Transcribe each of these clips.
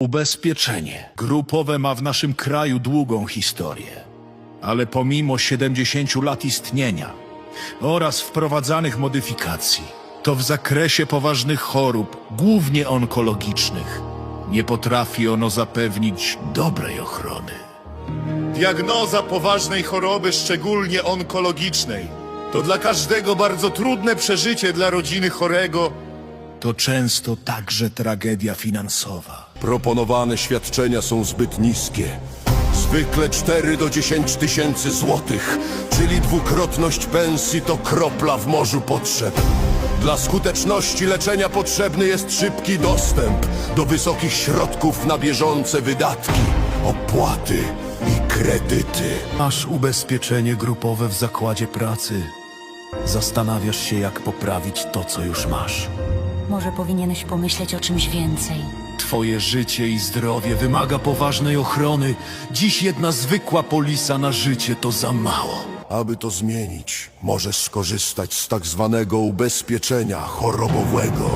Ubezpieczenie grupowe ma w naszym kraju długą historię, ale pomimo 70 lat istnienia oraz wprowadzanych modyfikacji, to w zakresie poważnych chorób, głównie onkologicznych, nie potrafi ono zapewnić dobrej ochrony. Diagnoza poważnej choroby, szczególnie onkologicznej, to dla każdego bardzo trudne przeżycie dla rodziny chorego. To często także tragedia finansowa. Proponowane świadczenia są zbyt niskie. Zwykle 4 do 10 tysięcy złotych, czyli dwukrotność pensji to kropla w morzu potrzeb. Dla skuteczności leczenia potrzebny jest szybki dostęp do wysokich środków na bieżące wydatki, opłaty i kredyty. Masz ubezpieczenie grupowe w zakładzie pracy. Zastanawiasz się, jak poprawić to, co już masz. Może powinieneś pomyśleć o czymś więcej. Twoje życie i zdrowie wymaga poważnej ochrony. Dziś jedna zwykła polisa na życie to za mało. Aby to zmienić, możesz skorzystać z tak zwanego ubezpieczenia chorobowego.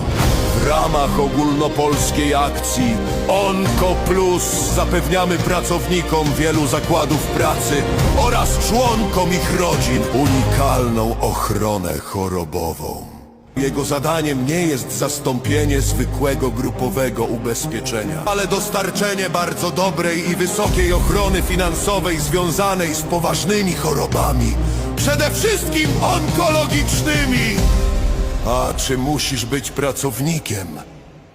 W ramach ogólnopolskiej akcji Onko Plus zapewniamy pracownikom wielu zakładów pracy oraz członkom ich rodzin unikalną ochronę chorobową. Jego zadaniem nie jest zastąpienie zwykłego grupowego ubezpieczenia, ale dostarczenie bardzo dobrej i wysokiej ochrony finansowej związanej z poważnymi chorobami, przede wszystkim onkologicznymi. A czy musisz być pracownikiem?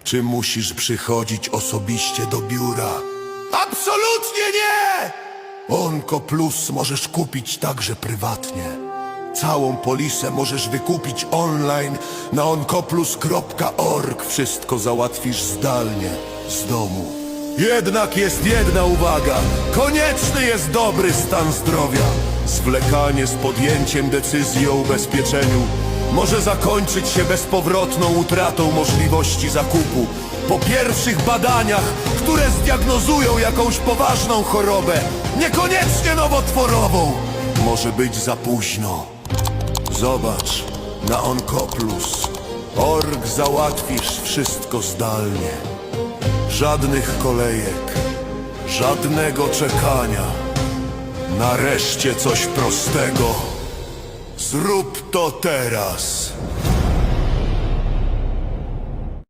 Czy musisz przychodzić osobiście do biura? Absolutnie nie! Onko Plus możesz kupić także prywatnie. Całą polisę możesz wykupić online na onkoplus.org. Wszystko załatwisz zdalnie, z domu. Jednak jest jedna uwaga. Konieczny jest dobry stan zdrowia. Zwlekanie z podjęciem decyzji o ubezpieczeniu może zakończyć się bezpowrotną utratą możliwości zakupu. Po pierwszych badaniach, które zdiagnozują jakąś poważną chorobę, niekoniecznie nowotworową, może być za późno. Zobacz, na Onkoplus. Org załatwisz wszystko zdalnie. Żadnych kolejek, żadnego czekania. Nareszcie coś prostego. Zrób to teraz.